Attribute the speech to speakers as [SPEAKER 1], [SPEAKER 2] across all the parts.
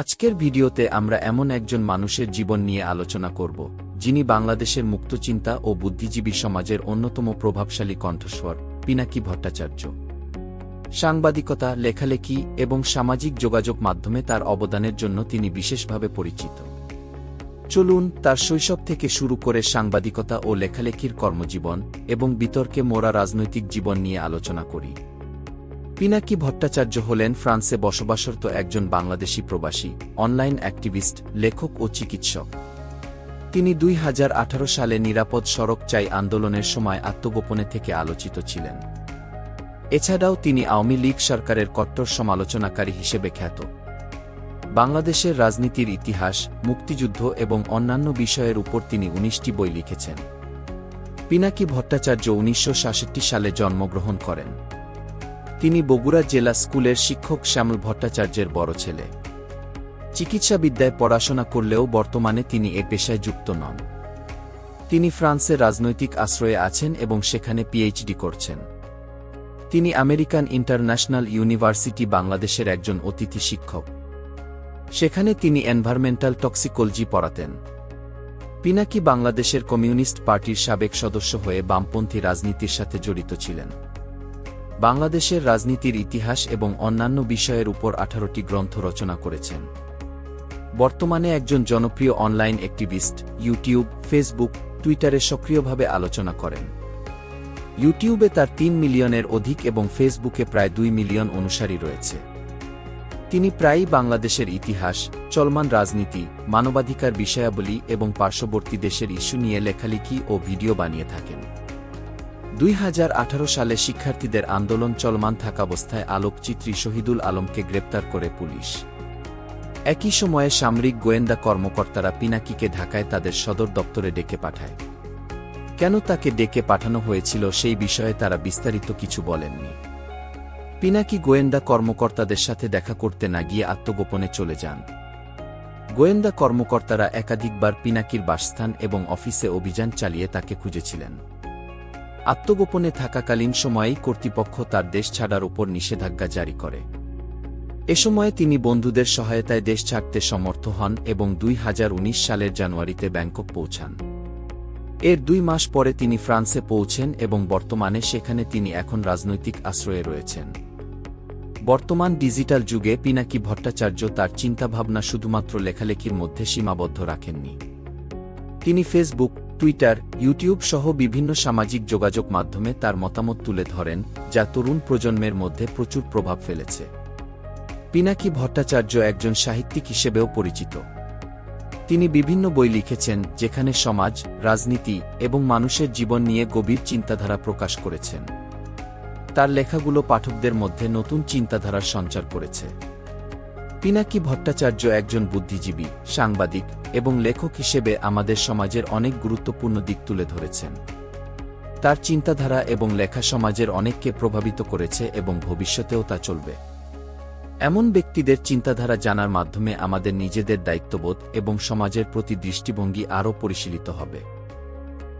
[SPEAKER 1] আজকের ভিডিওতে আমরা এমন একজন মানুষের জীবন নিয়ে আলোচনা করব, যিনি বাংলাদেশের মুক্তচিন্তা ও বুদ্ধিজীবী সমাজের অন্যতম প্রভাবশালী কণ্ঠস্বর, পিনাকি ভট্টাচার্য। সাংবাদিকতা, লেখালেখি এবং সামাজিক যোগাযোগ মাধ্যমে তার অবদানের জন্য তিনি বিশেষভাবে পরিচিত। চলুন তার শৈশব থেকে শুরু করে সাংবাদিকতা ও লেখালেখির কর্মজীবন এবং বিতর্কে মোড়া রাজনৈতিক জীবন নিয়ে আলোচনা করি। পিনাকি ভট্টাচার্য হলেন ফ্রান্সে বসবাসরত একজন বাংলাদেশি প্রবাসী, অনলাইন অ্যাক্টিভিস্ট, লেখক ও চিকিৎসক। তিনি দুই হাজার আঠারো সালে নিরাপদ সড়ক চাই আন্দোলনের সময় আত্মগোপনে থেকে আলোচিত ছিলেন। এছাড়াও তিনি আওয়ামী লীগ সরকারের কট্টর সমালোচনাকারী হিসেবে খ্যাত। বাংলাদেশের রাজনীতির ইতিহাস, মুক্তিযুদ্ধ এবং অন্যান্য বিষয়ের উপর তিনি উনিশটি বই লিখেছেন। পিনাকি ভট্টাচার্য উনিশশো সালে জন্মগ্রহণ করেন। তিনি বগুড়া জেলা স্কুলের শিক্ষক শ্যামল ভট্টাচার্যের বড় ছেলে। চিকিৎসাবিদ্যায় পড়াশোনা করলেও বর্তমানে তিনি এ পেশায় যুক্ত নন। তিনি ফ্রান্সে রাজনৈতিক আশ্রয়ে আছেন এবং সেখানে পিএইচডি করছেন। তিনি আমেরিকান ইন্টারন্যাশনাল ইউনিভার্সিটি বাংলাদেশের একজন অতিথি শিক্ষক। সেখানে তিনি এনভায়রনমেন্টাল টক্সিকোলজি পড়াতেন। পিনাকি বাংলাদেশের কমিউনিস্ট পার্টির সাবেক সদস্য হয়ে বামপন্থী রাজনীতির সাথে জড়িত ছিলেন। বাংলাদেশের রাজনীতির ইতিহাস এবং অন্যান্য বিষয়ের উপর আঠারোটি গ্রন্থ রচনা করেছেন। বর্তমানে একজন জনপ্রিয় অনলাইন অ্যাক্টিভিস্ট ইউটিউব, ফেসবুক, টুইটারে সক্রিয়ভাবে আলোচনা করেন। ইউটিউবে তার তিন মিলিয়নের অধিক এবং ফেসবুকে প্রায় দুই মিলিয়ন অনুসারী রয়েছে। তিনি প্রায়ই বাংলাদেশের ইতিহাস, চলমান রাজনীতি, মানবাধিকার বিষয়াবলী এবং পার্শ্ববর্তী দেশের ইস্যু নিয়ে লেখালেখি ও ভিডিও বানিয়ে থাকেন। দুই হাজার আঠারো সালে শিক্ষার্থীদের আন্দোলন চলমান থাকাবস্থায় আলোকচিত্রী শহীদুল আলমকে গ্রেপ্তার করে পুলিশ। একই সময়ে সামরিক গোয়েন্দা কর্মকর্তারা পিনাকিকে ঢাকায় তাদের সদর দপ্তরে ডেকে পাঠায়। কেন তাকে ডেকে পাঠানো হয়েছিল সেই বিষয়ে তারা বিস্তারিত কিছু বলেননি। পিনাকি গোয়েন্দা কর্মকর্তাদের সাথে দেখা করতে না গিয়ে আত্মগোপনে চলে যান। গোয়েন্দা কর্মকর্তারা একাধিকবার পিনাকির বাসস্থান এবং অফিসে অভিযান চালিয়ে তাকে খুঁজেছিলেন। আত্মগোপনে থাকাকালীন সময়েই কর্তৃপক্ষ তার দেশ ছাড়ার উপর নিষেধাজ্ঞা জারি করে। এ সময়ে তিনি বন্ধুদের সহায়তায় দেশ ছাড়তে সমর্থ হন এবং দুই হাজার উনিশ সালের জানুয়ারিতে ব্যাংকক পৌঁছান। এর দুই মাস পরে তিনি ফ্রান্সে পৌঁছেন এবং বর্তমানে সেখানে তিনি এখন রাজনৈতিক আশ্রয়ে রয়েছেন। বর্তমান ডিজিটাল যুগে পিনাকি ভট্টাচার্য তার চিন্তাভাবনা শুধুমাত্র লেখালেখির মধ্যে সীমাবদ্ধ রাখেননি। তিনি ফেসবুক টুইটার, ইউটিউব সহ বিভিন্ন সামাজিক যোগাযোগ মাধ্যমে তার মতামত তুলে ধরেন, যা তরুণ প্রজন্মের মধ্যে প্রচুর প্রভাব ফেলেছে। পিনাকি ভট্টাচার্য একজন সাহিত্যিক হিসেবেও পরিচিত। তিনি বিভিন্ন বই লিখেছেন, যেখানে সমাজ, রাজনীতি এবং মানুষের জীবন নিয়ে গভীর চিন্তাধারা প্রকাশ করেছেন। তার লেখাগুলো পাঠকদের মধ্যে নতুন চিন্তাধারার সঞ্চার করেছে। পিনাকি ভট্টাচার্য একজন বুদ্ধিজীবী, সাংবাদিক এবং লেখক হিসেবে আমাদের সমাজের অনেক গুরুত্বপূর্ণ দিক তুলে ধরেছেন। তার চিন্তাধারা এবং লেখা সমাজের অনেককে প্রভাবিত করেছে এবং ভবিষ্যতেও তা চলবে। এমন ব্যক্তিদের চিন্তাধারা জানার মাধ্যমে আমাদের নিজেদের দায়িত্ববোধ এবং সমাজের প্রতি দৃষ্টিভঙ্গি আরও পরিশীলিত হবে।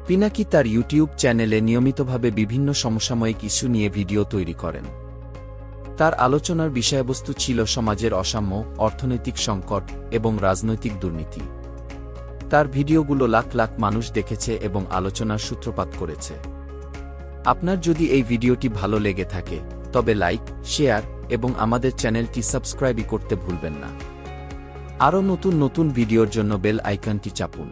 [SPEAKER 1] পিনাকি তার ইউটিউব চ্যানেলে নিয়মিতভাবে বিভিন্ন সমসাময়িক ইস্যু নিয়ে ভিডিও তৈরি করেন। তার আলোচনার বিষয়বস্তু ছিল সমাজের অসাম্য, অর্থনৈতিক সংকট এবং রাজনৈতিক দুর্নীতি। তার ভিডিওগুলো লাখ লাখ মানুষ দেখেছে এবং আলোচনার সূত্রপাত করেছে। আপনার যদি এই ভিডিওটি ভালো লেগে থাকে, তবে লাইক, শেয়ার এবং আমাদের চ্যানেলটি সাবস্ক্রাইবই করতে ভুলবেন না। আরও নতুন নতুন ভিডিওর জন্য বেল আইকনটি চাপুন।